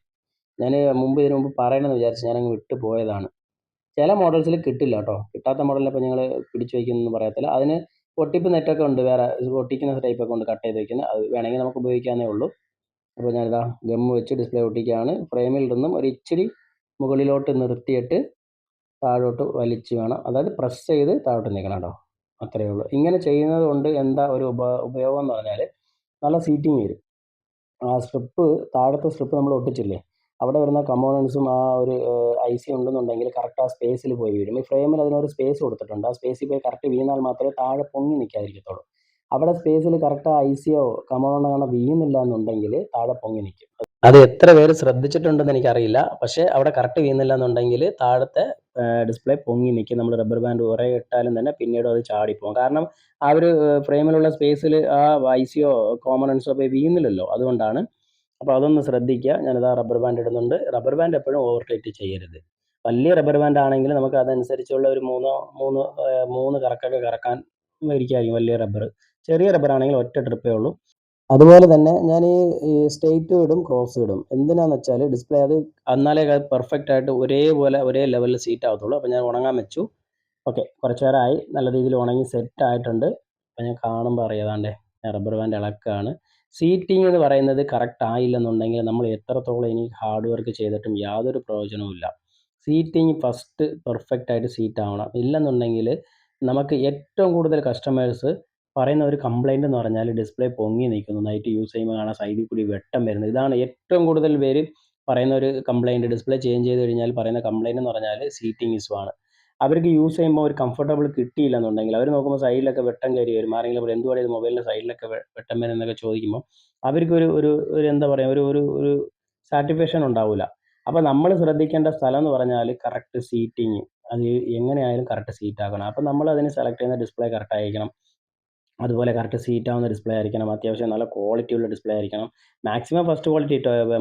ഞാൻ മുമ്പ് ഇതിന് മുമ്പ് പറയണമെന്ന് വിചാരിച്ചു ഞാനങ്ങ് വിട്ടു പോയതാണ്. ചില മോഡൽസിൽ കിട്ടില്ല കേട്ടോ. കിട്ടാത്ത മോഡലിനെ ഇപ്പോൾ നിങ്ങൾ പിടിച്ചു വയ്ക്കുന്നൊന്നും പറയത്തില്ല. അതിന് ഒട്ടിപ്പ് നെറ്റൊക്കെ ഉണ്ട്. വേറെ ഒട്ടിക്കുന്ന ടൈപ്പൊക്കെ ഉണ്ട്. കട്ട് ചെയ്ത് വയ്ക്കുന്നത് അത് വേണമെങ്കിൽ നമുക്ക് ഉപയോഗിക്കാവുന്നേ ഉള്ളൂ. അപ്പോൾ ഞാനിതാ ഗം വെച്ച് ഡിസ്പ്ലേ ഒട്ടിക്കുകയാണ്. ഫ്രെയിമിൽ നിന്നും ഒരു ഇച്ചിരി മുകളിലോട്ട് നിർത്തിയിട്ട് താഴോട്ട് വലിച്ച് വേണം. അതായത് പ്രസ് ചെയ്ത് താഴോട്ട് നീക്കണം കേട്ടോ. അത്രയേ ഉള്ളൂ. ഇങ്ങനെ ചെയ്യുന്നത് കൊണ്ട് എന്താ ഒരു ഉപ ഉപയോഗം എന്ന് പറഞ്ഞാൽ നല്ല സീറ്റിംഗ് വരും. ആ സ്ട്രിപ്പ് താഴത്തെ സ്ട്രിപ്പ് നമ്മൾ ഒട്ടിച്ചില്ലേ? അവിടെ വരുന്ന കമ്പോണൻസും ആ ഒരു ഐ സി ഉണ്ടെന്നുണ്ടെങ്കിൽ കറക്റ്റ് ആ സ്പേസിൽ പോയി വീഴും. ഈ ഫ്രെയിമിൽ അതിനൊരു സ്പേസ് കൊടുത്തിട്ടുണ്ട്. ആ സ്പേസിൽ പോയി കറക്റ്റ് വീണാൽ മാത്രമേ താഴെ പൊങ്ങി നിൽക്കാതിരിക്കത്തുള്ളൂ. അവിടെ സ്പേസിൽ കറക്റ്റ് ഐ സിയോ കമ്പോണോ വീഴുന്നില്ല എന്നുണ്ടെങ്കിൽ താഴെ പൊങ്ങി നിൽക്കും. അത് എത്ര പേര് ശ്രദ്ധിച്ചിട്ടുണ്ടെന്ന് എനിക്കറിയില്ല. പക്ഷേ അവിടെ കറക്റ്റ് വീണില്ല എന്നുണ്ടെങ്കിൽ താഴത്തെ ഡിസ്പ്ലേ പൊങ്ങി നിൽക്കും നമ്മൾ റബ്ബർ ബാൻഡ് കുറേ ഇട്ടാലും തന്നെ പിന്നീട് അത് ചാടിപ്പോകും. കാരണം ആ ഒരു ഫ്രെയിമിലുള്ള സ്പേസിൽ ആ വൈസിയോ സിയോ കോമണൻസോ പോയി വീണില്ലല്ലോ. അതുകൊണ്ടാണ്. അപ്പോൾ അതൊന്ന് ശ്രദ്ധിക്കുക. ഞാനിതാ റബ്ബർ ബാൻഡ് ഇടുന്നുണ്ട്. റബ്ബർ ബാൻഡ് എപ്പോഴും ഓവർ ടൈറ്റ് ചെയ്യരുത്. വലിയ റബ്ബർ ബാൻഡ് ആണെങ്കിൽ നമുക്ക് അതനുസരിച്ചുള്ള ഒരു മൂന്നോ മൂന്ന് മൂന്ന് കറക്കൊക്കെ കറക്കാൻ ഇരിക്കുമായിരിക്കും വലിയ റബ്ബർ ചെറിയ റബ്ബർ ആണെങ്കിൽ ഒറ്റ ട്രിപ്പേ ഉള്ളൂ. അതുപോലെ തന്നെ ഞാൻ ഈ സ്റ്റേറ്റ് ഇടും ക്രോസ് ഇടും. എന്തിനാന്ന് വെച്ചാൽ ഡിസ്പ്ലേ അത് എന്നാലേ അത് പെർഫെക്റ്റ് ആയിട്ട് ഒരേപോലെ ഒരേ ലെവലിൽ സീറ്റ് ആവത്തുള്ളൂ. അപ്പോൾ ഞാൻ ഉണങ്ങാൻ വെച്ചു. ഓക്കെ കുറച്ച് നേരമായി. നല്ല രീതിയിൽ ഉണങ്ങി സെറ്റ് ആയിട്ടുണ്ട്. അപ്പോൾ ഞാൻ കാണുമ്പോൾ അറിയാതാണ്ടേ ഞാൻ റബ്ബർ ബാൻഡ് ഇളക്കുകയാണ് സീറ്റിംഗ് എന്ന് പറയുന്നത് കറക്റ്റ് ആയില്ലെന്നുണ്ടെങ്കിൽ നമ്മൾ എത്രത്തോളം ഇനി ഹാർഡ് വർക്ക് ചെയ്തിട്ടും യാതൊരു പ്രയോജനവുമില്ല സീറ്റിംഗ് ഫസ്റ്റ് പെർഫെക്റ്റ് ആയിട്ട് സീറ്റ് ആവണം. ഇല്ലെന്നുണ്ടെങ്കിൽ നമുക്ക് ഏറ്റവും കൂടുതൽ കസ്റ്റമേഴ്സ് പറയുന്ന ഒരു കംപ്ലൈന്റ് എന്ന് പറഞ്ഞാൽ ഡിസ്പ്ലേ പൊങ്ങി നിൽക്കുന്നു. നൈറ്റ് യൂസ് ചെയ്യുമ്പോൾ കാണാൻ സൈഡിൽ കൂടി വെട്ടം വരുന്നത് ഇതാണ് ഏറ്റവും കൂടുതൽ പേര് പറയുന്ന ഒരു കംപ്ലൈന്റ് ഡിസ്പ്ലേ ചേഞ്ച് ചെയ്ത് കഴിഞ്ഞാൽ പറയുന്ന കംപ്ലൈന്റ് എന്ന് പറഞ്ഞാൽ സീറ്റിംഗ് ഇഷ്യൂ ആണ് അവർക്ക് യൂസ് ചെയ്യുമ്പോൾ ഒരു കംഫർട്ടബിൾ കിട്ടിയില്ല എന്നുണ്ടെങ്കിൽ അവർ നോക്കുമ്പോൾ സൈഡിലൊക്കെ വെട്ടം കയറി വരും. ആരെങ്കിലും പറയും എന്തുവാണ് ഇത് മൊബൈലിന്റെ സൈഡിലൊക്കെ വെട്ടം വരും എന്നൊക്കെ ചോദിക്കുമ്പോൾ അവർക്കൊരു ഒരു ഒരു എന്താ പറയുക ഒരു ഒരു ഒരു സാറ്റിസ്ഫാക്ഷൻ ഉണ്ടാവില്ല അപ്പോൾ നമ്മൾ ശ്രദ്ധിക്കേണ്ട സ്ഥലം എന്ന് പറഞ്ഞാൽ കറക്റ്റ് സീറ്റിങ് അത് എങ്ങനെയായാലും കറക്റ്റ് സീറ്റ് ആക്കണം. അപ്പോൾ നമ്മൾ അതിന് സെലക്ട് ചെയ്യുന്ന ഡിസ്പ്ലേ കറക്റ്റ് ആയിരിക്കണം. അതുപോലെ കറക്റ്റ് സീറ്റ് ആവുന്ന ഡിസ്പ്ലേ ആയിരിക്കണം. അത്യാവശ്യം നല്ല ക്വാളിറ്റി ഉള്ള ഡിസ്പ്ലേ ആയിരിക്കണം. മാക്സിമം ഫസ്റ്റ് ക്വാളിറ്റി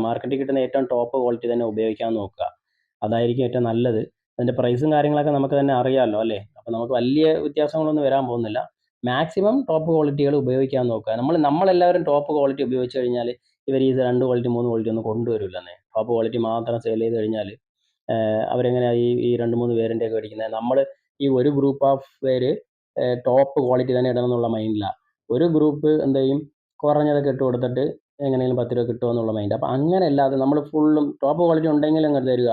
മാർക്കറ്റിൽ കിട്ടുന്ന ഏറ്റവും ടോപ്പ് ക്വാളിറ്റി തന്നെ ഉപയോഗിക്കാൻ നോക്കുക. അതായിരിക്കും ഏറ്റവും നല്ലത്. അതിന്റെ പ്രൈസും കാര്യങ്ങളൊക്കെ നമുക്ക് തന്നെ അറിയാമല്ലോ അല്ലേ? അപ്പോൾ നമുക്ക് വലിയ വ്യത്യാസങ്ങളൊന്നും വരാൻ പോകുന്നില്ല. മാക്സിമം ടോപ്പ് ക്വാളിറ്റികൾ ഉപയോഗിക്കാൻ നോക്കുക. നമ്മൾ നമ്മളെല്ലാവരും ടോപ്പ് ക്വാളിറ്റി ഉപയോഗിച്ച് കഴിഞ്ഞാൽ ഇവർ ഈ രണ്ട് ക്വാളിറ്റി മൂന്ന് ക്വാളിറ്റി ഒന്നും കൊണ്ടുവരില്ല കൊണ്ടുവരില്ലെന്നേ. ടോപ്പ് ക്വാളിറ്റി മാത്രം സെയിൽ ചെയ്ത് കഴിഞ്ഞാൽ അവരെങ്ങനെയാണ് ഈ ഈ രണ്ട് മൂന്ന് പേരിന്റെയൊക്കെ മേടിക്കുന്നത് നമ്മൾ ഈ ഒരു ഗ്രൂപ്പ് ഓഫ് പേര് ടോപ്പ് ക്വാളിറ്റി തന്നെ ഇടണം എന്നുള്ള മൈൻഡിലാണ് ഒരു ഗ്രൂപ്പ് എന്ത് ചെയ്യും? കുറഞ്ഞതൊക്കെ ഇട്ട് കൊടുത്തിട്ട് എങ്ങനെയെങ്കിലും പത്ത് രൂപ കിട്ടുമോ എന്നുള്ള മൈൻഡ് അപ്പോൾ അങ്ങനെ അല്ലാതെ നമ്മൾ ഫുള്ളും ടോപ്പ് ക്വാളിറ്റി ഉണ്ടെങ്കിൽ അങ്ങ് തരിക.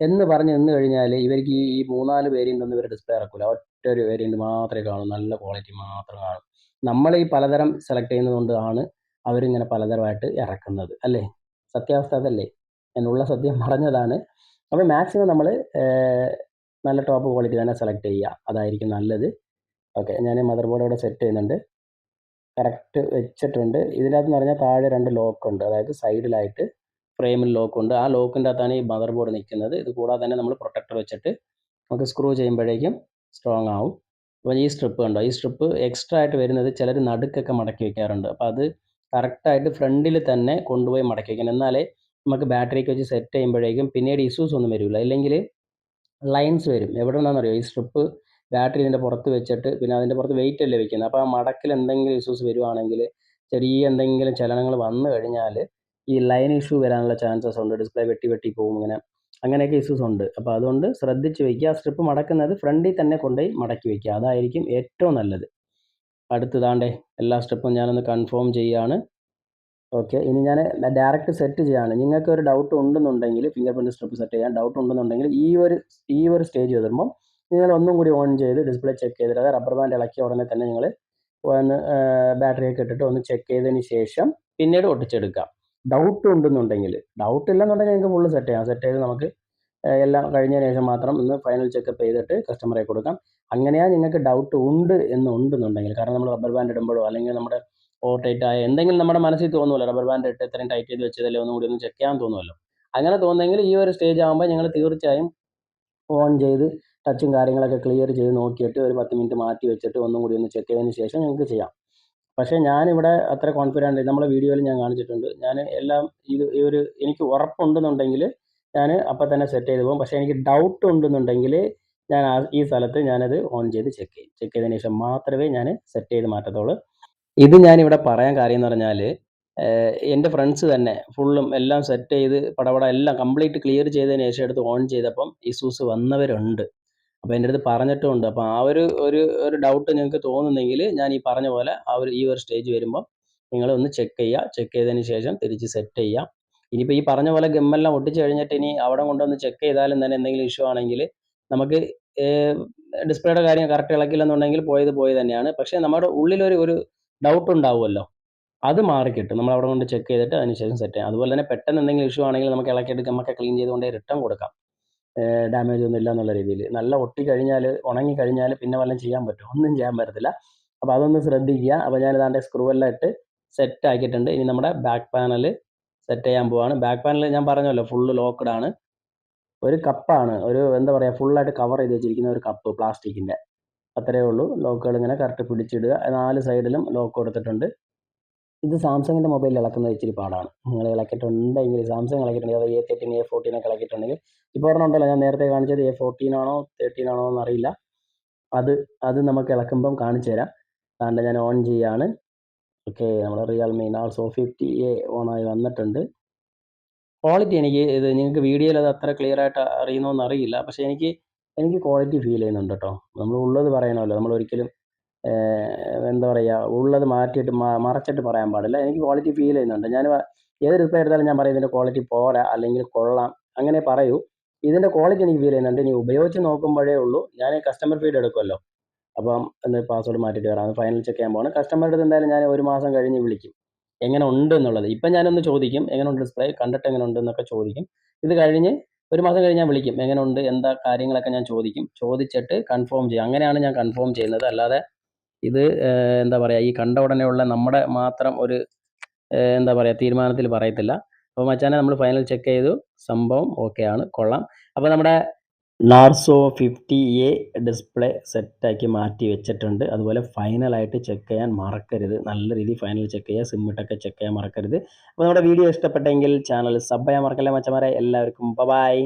എന്ന് പറഞ്ഞ് നിന്ന് കഴിഞ്ഞാൽ ഇവർക്ക് ഈ ഈ മൂന്നാൽ വേരിയന്റ് ഒന്നും ഇവർ ഡിസ്പ്ലേ ഇറക്കില്ല ഒറ്റ ഒരു വേരിയന്റ് മാത്രമേ കാണൂ. നല്ല ക്വാളിറ്റി മാത്രം കാണും. നമ്മൾ ഈ പലതരം സെലക്ട് ചെയ്യുന്നതുകൊണ്ടാണ് അവരിങ്ങനെ പലതരമായിട്ട് ഇറക്കുന്നത്. അല്ലേ? സത്യാവസ്ഥ അതല്ലേ? എന്നുള്ള സത്യം പറഞ്ഞതാണ്. അപ്പോൾ മാക്സിമം നമ്മൾ നല്ല ടോപ്പ് ക്വാളിറ്റി തന്നെ സെലക്ട് ചെയ്യുക. അതായിരിക്കും നല്ലത്. ഓക്കെ ഞാൻ മദർ ബോർഡ് ഇവിടെ സെറ്റ് ചെയ്യുന്നുണ്ട്. കറക്റ്റ് വെച്ചിട്ടുണ്ട്. ഇതിനകത്ത് പറഞ്ഞാൽ താഴെ രണ്ട് ലോക്ക് ഉണ്ട്. അതായത് സൈഡിലായിട്ട് ഫ്രെയിമിൽ ലോക്ക് ഉണ്ട്. ആ ലോക്കിന്റെ അകത്താണ് ഈ മദർ ബോർഡ് നിൽക്കുന്നത്. ഇത് കൂടാതെ തന്നെ നമ്മൾ പ്രൊട്ടക്ടർ വെച്ചിട്ട് നമുക്ക് സ്ക്രൂ ചെയ്യുമ്പോഴേക്കും സ്ട്രോങ് ആവും. അപ്പോൾ ഈ സ്ട്രിപ്പ് കണ്ടോ? ഈ സ്ട്രിപ്പ് എക്സ്ട്രാ ആയിട്ട് വരുന്നത് ചിലർ നടുക്കൊക്കെ മടക്കി വെക്കാറുണ്ട്. അപ്പോൾ അത് കറക്റ്റായിട്ട് ഫ്രണ്ടിൽ തന്നെ കൊണ്ടുപോയി മടക്കി വയ്ക്കണം എന്നാലേ നമുക്ക് ബാറ്ററിക്ക് വെച്ച് സെറ്റ് ചെയ്യുമ്പോഴേക്കും പിന്നീട് ഇഷ്യൂസ് ഒന്നും വരില്ല. ഇല്ലെങ്കിൽ ലൈൻസ് വരും. എവിടെ നിന്നാണെന്നറിയോ? ഈ സ്ട്രിപ്പ് ബാറ്ററി ഇതിന്റെ പുറത്ത് വെച്ചിട്ട് പിന്നെ അതിന്റെ പുറത്ത് വെയിറ്റ് അല്ലേ വെക്കുന്നത് അപ്പോൾ ആ മടക്കിൽ എന്തെങ്കിലും ഇഷ്യൂസ് വരുവാണെങ്കിൽ ചെറിയ എന്തെങ്കിലും ചലനങ്ങൾ വന്നു കഴിഞ്ഞാൽ ഈ ലൈൻ ഇഷ്യൂ വരാനുള്ള ചാൻസസ് ഉണ്ട്. ഡിസ്പ്ലേ വെട്ടി വെട്ടി പോകും ഇങ്ങനെ. അങ്ങനെയൊക്കെ ഇഷ്യൂസ് ഉണ്ട്. അപ്പോൾ അതുകൊണ്ട് ശ്രദ്ധിച്ച് വയ്ക്കുക. ആ സ്ട്രിപ്പ് മടക്കുന്നത് ഫ്രണ്ടിൽ തന്നെ കൊണ്ടുപോയി മടക്കി വയ്ക്കുക. അതായിരിക്കും ഏറ്റവും നല്ലത്. അടുത്തതാണ്ടേ എല്ലാ സ്റ്റെപ്പും ഞാനൊന്ന് കൺഫേം ചെയ്യുകയാണ് ഓക്കെ ഇനി ഞാൻ ഡയറക്റ്റ് സെറ്റ് ചെയ്യാണ്. നിങ്ങൾക്ക് ഒരു ഡൗട്ട് ഉണ്ടെന്നുണ്ടെങ്കിൽ ഫിംഗർ പ്രിന്റ് സ്ട്രിപ്പ് സെറ്റ് ചെയ്യാൻ ഡൗട്ട് ഉണ്ടെന്നുണ്ടെങ്കിൽ ഈ ഒരു ഈ ഒരു സ്റ്റേജ് വരുമ്പം നിങ്ങൾ ഒന്നും കൂടി ഓൺ ചെയ്ത് ഡിസ്പ്ലേ ചെക്ക് ചെയ്തിട്ട് അത് റബ്ബർ ബാൻഡ് ഇളക്കിയ ഉടനെ തന്നെ നിങ്ങൾ ഒന്ന് ബാറ്ററിയൊക്കെ ഇട്ടിട്ട് ഒന്ന് ചെക്ക് ചെയ്തതിന് ശേഷം പിന്നീട് ഒട്ടിച്ചെടുക്കാം. ഡൗട്ട് ഉണ്ടെന്നുണ്ടെങ്കിൽ ഡൗട്ട് ഇല്ലെന്നുണ്ടെങ്കിൽ നിങ്ങൾക്ക് ഫുള്ള് സെറ്റ് ചെയ്യാം. സെറ്റ് ചെയ്ത് നമുക്ക് എല്ലാം കഴിഞ്ഞതിന് ശേഷം മാത്രം ഒന്ന് ഫൈനൽ ചെക്കപ്പ് ചെയ്തിട്ട് കസ്റ്റമറെ കൊടുക്കാം. അങ്ങനെയാ നിങ്ങൾക്ക് ഡൗട്ട് ഉണ്ട് എന്നുണ്ടെന്നുണ്ടെങ്കിൽ കാരണം നമ്മൾ റബ്ബർ ബാൻഡ് ഇടുമ്പോഴോ അല്ലെങ്കിൽ നമ്മുടെ ഓവർ ടൈറ്റ് ആയ എന്തെങ്കിലും നമ്മുടെ മനസ്സിൽ തോന്നുമല്ലോ റബ്ബർ ബാൻഡ് ഇട്ട് ഇത്രയും ടൈറ്റ് ചെയ്ത് വെച്ചതല്ലേ ഒന്നും കൂടി ഒന്ന് ചെക്ക് ചെയ്യാൻ തോന്നുമല്ലോ. അങ്ങനെ തോന്നുമെങ്കിൽ ഈ ഒരു സ്റ്റേജ് ആകുമ്പോൾ ഞങ്ങൾ തീർച്ചയായും ഓൺ ചെയ്ത് ടച്ചും കാര്യങ്ങളൊക്കെ ക്ലിയർ ചെയ്ത് നോക്കിയിട്ട് ഒരു പത്ത് മിനിറ്റ് മാറ്റി വെച്ചിട്ട് ഒന്നും കൂടി ഒന്ന് ചെക്ക് ചെയ്തതിന് ശേഷം ഞങ്ങൾക്ക് ചെയ്യാം. പക്ഷേ ഞാനിവിടെ അത്ര കോൺഫിഡന്റ് നമ്മളെ വീഡിയോയിൽ ഞാൻ കാണിച്ചിട്ടുണ്ട്. ഞാൻ എല്ലാം ഇത് ഈ ഒരു എനിക്ക് ഉറപ്പുണ്ടെന്നുണ്ടെങ്കിൽ ഞാൻ അപ്പം തന്നെ സെറ്റ് ചെയ്ത് പോകും. പക്ഷേ എനിക്ക് ഡൗട്ട് ഉണ്ടെന്നുണ്ടെങ്കിൽ ഞാൻ ഈ സ്ഥലത്ത് ഞാനത് ഓൺ ചെയ്ത് ചെക്ക് ചെയ്യും. ചെക്ക് ചെയ്തതിന് ശേഷം മാത്രമേ ഞാൻ സെറ്റ് ചെയ്ത് മാറ്റത്തുള്ളൂ. ഇത് ഞാനിവിടെ പറയാൻ കാര്യം എന്ന് പറഞ്ഞാൽ എന്റെ ഫ്രണ്ട്സ് തന്നെ ഫുള്ളും എല്ലാം സെറ്റ് ചെയ്ത് പടപട എല്ലാം കംപ്ലീറ്റ് ക്ലിയർ ചെയ്തതിന് ശേഷം എടുത്ത് ഓൺ ചെയ്തപ്പം ഇഷ്യൂസ് വന്നവരുണ്ട്. അപ്പോൾ എന്റെ അടുത്ത് പറഞ്ഞിട്ടുമുണ്ട് അപ്പോൾ ആ ഒരു ഒരു ഒരു ഡൗട്ട് നിങ്ങൾക്ക് തോന്നുന്നെങ്കിൽ ഞാൻ ഈ പറഞ്ഞ പോലെ ആ ഒരു ഈ ഒരു സ്റ്റേജ് വരുമ്പോൾ നിങ്ങൾ ഒന്ന് ചെക്ക് ചെയ്യുക ചെക്ക് ചെയ്തതിന് ശേഷം തിരിച്ച് സെറ്റ് ചെയ്യുക ഇനിയിപ്പോൾ ഈ പറഞ്ഞ പോലെ ഗമ്മെല്ലാം ഒട്ടിച്ച് കഴിഞ്ഞിട്ട് ഇനി അവിടെ കൊണ്ടുവന്ന് ചെക്ക് ചെയ്താലും തന്നെ എന്തെങ്കിലും ഇഷ്യൂ ആണെങ്കിൽ നമുക്ക് ഡിസ്പ്ലേയുടെ കാര്യം കറക്റ്റ് ഇളക്കില്ലെന്നുണ്ടെങ്കിൽ പോയത് പോയി തന്നെയാണ്. പക്ഷേ നമ്മുടെ ഉള്ളിലൊരു ഒരു ഡൗട്ട് ഉണ്ടാവുമല്ലോ. അത് മാറിക്കിട്ടും. നമ്മൾ അവിടെ കൊണ്ട് ചെക്ക് ചെയ്തിട്ട് അതിന് ശേഷം സെറ്റ് ചെയ്യാം. അതുപോലെ തന്നെ പെട്ടെന്ന് എന്തെങ്കിലും ഇഷ്യൂ ആണെങ്കിൽ നമുക്ക് ഇളക്കിയിട്ട് നമുക്ക് ക്ലീൻ ചെയ്തുകൊണ്ട് റിട്ടേൺ കൊടുക്കാം. ഡാമേജ് ഒന്നും ഇല്ല എന്നുള്ള രീതിയിൽ നല്ല ഒട്ടി കഴിഞ്ഞാൽ ഉണങ്ങി പിന്നെ വല്ലതും ചെയ്യാൻ പറ്റും ഒന്നും ചെയ്യാൻ പറ്റത്തില്ല. അപ്പോൾ അതൊന്ന് ശ്രദ്ധിക്കുക. അപ്പോൾ ഞാൻ ഇതാണ്ട് സ്ക്രൂ എല്ലാം ഇട്ട് സെറ്റ് ആക്കിയിട്ടുണ്ട്. ഇനി നമ്മുടെ ബാക്ക് പാനൽ സെറ്റ് ചെയ്യാൻ പോവാണ്. ബാക്ക് പാനൽ ഞാൻ പറഞ്ഞല്ലോ ഫുള്ള് ലോക്ക്ഡ് ആണ്. ഒരു കപ്പാണ് ഒരു എന്താ പറയുക ഫുള്ളായിട്ട് കവർ ചെയ്ത് വെച്ചിരിക്കുന്ന ഒരു കപ്പ് പ്ലാസ്റ്റിക്കിന്റെ അത്രയേ ഉള്ളൂ. ലോക്കുകൾ ഇങ്ങനെ കറക്റ്റ് പിടിച്ചിടുക. നാല് സൈഡിലും ലോക്ക് കൊടുത്തിട്ടുണ്ട്. ഇത് സാംസങ്ങിന്റെ മൊബൈലിൽ ഇളക്കുന്നത് ഇച്ചിരി പാടാണ്. നിങ്ങൾ ഇളക്കിയിട്ടുണ്ടെങ്കിൽ സാംസങ് ഇളക്കിയിട്ടുണ്ടെങ്കിൽ അത് എ തേർട്ടീൻ എ ഫോർട്ടീൻ ഒക്കെ ഇളക്കിയിട്ടുണ്ടെങ്കിൽ ഇപ്പോൾ ഒരെണ്ണം ഉണ്ടല്ലോ ഞാൻ നേരത്തെ കാണിച്ചത് എ ഫോർട്ടീൻ ആണോ തേർട്ടീൻ ആണോ എന്നറിയില്ല അത് അത് നമുക്ക് ഇളക്കുമ്പം കാണിച്ചു തരാം. അതുകൊണ്ട് ഞാൻ ഓൺ ചെയ്യാണ്. ഓക്കെ നമ്മുടെ റിയൽമി നാൾസോ ഫിഫ്റ്റി എ ഓണായി വന്നിട്ടുണ്ട്. ക്വാളിറ്റി എനിക്ക് ഇത് നിങ്ങൾക്ക് വീഡിയോയിൽ അത് അത്ര ക്ലിയർ ആയിട്ട് അറിയുന്നോന്ന് അറിയില്ല. പക്ഷേ എനിക്ക് എനിക്ക് ക്വാളിറ്റി ഫീൽ ചെയ്യുന്നുണ്ട് കേട്ടോ. നമ്മൾ ഉള്ളത് പറയണമല്ലോ. നമ്മൾ ഒരിക്കലും എന്താ പറയുക ഉള്ളത് മാറ്റിയിട്ട് മറച്ചിട്ട് പറയാൻ പാടില്ല. എനിക്ക് ക്വാളിറ്റി ഫീൽ ചെയ്യുന്നുണ്ട്. ഞാൻ ഏത് റിപ്ലൈ എടുത്താലും ഞാൻ പറയും ഇതിന്റെ ക്വാളിറ്റി പോരാ അല്ലെങ്കിൽ കൊള്ളാം. അങ്ങനെ പറയൂ. ഇതിന്റെ ക്വാളിറ്റി എനിക്ക് ഫീൽ ചെയ്യുന്നുണ്ട്. ഇനി ഉപയോഗിച്ച് നോക്കുമ്പോഴേ ഉള്ളൂ. ഞാൻ കസ്റ്റമർ ഫീഡ് എടുക്കുമല്ലോ അപ്പം എന്ന് പാസ്വേഡ് മാറ്റിയിട്ട് വരാം. ഫൈനൽ ചെക്ക് ചെയ്യാൻ പോകണം കസ്റ്റമറുടെ അടുത്ത് എന്തായാലും ഞാൻ ഒരു മാസം കഴിഞ്ഞ് വിളിക്കും. എങ്ങനെ ഉണ്ട് എന്നുള്ളത്. ഇപ്പം ഞാനൊന്ന് ചോദിക്കും എങ്ങനെ ഉണ്ട് ഡിസ്പ്ലേ കണ്ടിട്ട് എങ്ങനെ ഉണ്ട്? എന്നൊക്കെ ചോദിക്കും. ഇത് കഴിഞ്ഞ് ഒരു മാസം കഴിഞ്ഞ് ഞാൻ വിളിക്കും എങ്ങനെ ഉണ്ട്? എന്താ കാര്യങ്ങളൊക്കെ? ഞാൻ ചോദിക്കും. ചോദിച്ചിട്ട് കൺഫേം ചെയ്യും. അങ്ങനെയാണ് ഞാൻ കൺഫേം ചെയ്യുന്നത്. അല്ലാതെ ഇത് എന്താ പറയുക ഈ കണ്ട ഉടനെയുള്ള നമ്മുടെ മാത്രം ഒരു എന്താ പറയുക തീരുമാനത്തിൽ പറയത്തില്ല. അപ്പോൾ മച്ചാനെ നമ്മൾ ഫൈനൽ ചെക്ക് ചെയ്തു. സംഭവം ഓക്കെ ആണ്. കൊള്ളാം. അപ്പോൾ നമ്മുടെ നാർസോ ഫിഫ്റ്റി എ ഡിസ്പ്ലേ സെറ്റാക്കി മാറ്റി വെച്ചിട്ടുണ്ട്. അതുപോലെ ഫൈനലായിട്ട് ചെക്ക് ചെയ്യാൻ മറക്കരുത്. നല്ല രീതിയിൽ ഫൈനൽ ചെക്ക് ചെയ്യുക. സിമ്മിട്ടൊക്കെ ചെക്ക് ചെയ്യാൻ മറക്കരുത്. അപ്പോൾ നമ്മുടെ വീഡിയോ ഇഷ്ടപ്പെട്ടെങ്കിൽ ചാനൽ സബ് ചെയ്യാൻ മറക്കല്ലേ മച്ചമാരെ എല്ലാവർക്കും ബൈ